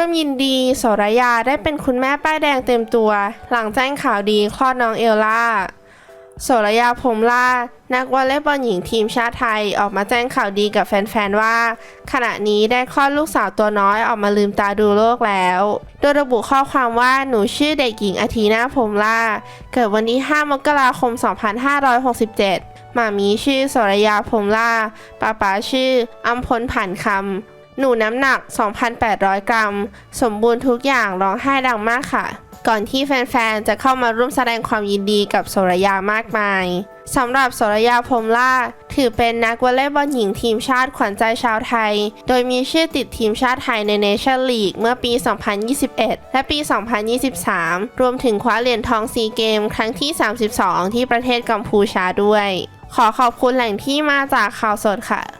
่มยินดีโสรยาได้เป็นคุณแม่ป้ายแดงเต็มตัว หลังแจ้งข่าวดีคลอดน้องเอลล่าโสรยาพรมล่า นักวอลเลย์บอลหญิงทีมชาติไทยออกมาแจ้งข่าวดีกับแฟน ๆ ว่า ขณะนี้ได้คลอดลูกสาวตัวน้อยออกมาลืมตาดูโลกแล้ว โดยระบุข้อความว่าหนูชื่อเด็กหญิงอาทีนาพรมล่า เกิดวันที่ 5 มกราคม 2567หมามีชื่อโสรยาพรมล่าป้าป๋าชื่ออัมพลผ่านคำ หนูน้ำหนัก 2,800 กรัม สมบูรณ์ทุกอย่างร้องไห้ดังมากค่ะ ก่อนที่แฟนๆ จะเข้ามาร่วมแสดงความยินดีกับโสรยามากมายสำหรับโสรยาพรมล่า ถือเป็นนักวอลเลย์บอลหญิงทีมชาติขวัญใจชาวไทย โดยมีชื่อติดทีมชาติไทยในเนชั่นลีกเมื่อปี 2021 และปี 2023 รวมถึงคว้าเหรียญทองซีเกมครั้งที่ 32 ที่ประเทศกัมพูชาด้วย ขอขอบคุณแหล่งที่มาจากข่าวสดค่ะ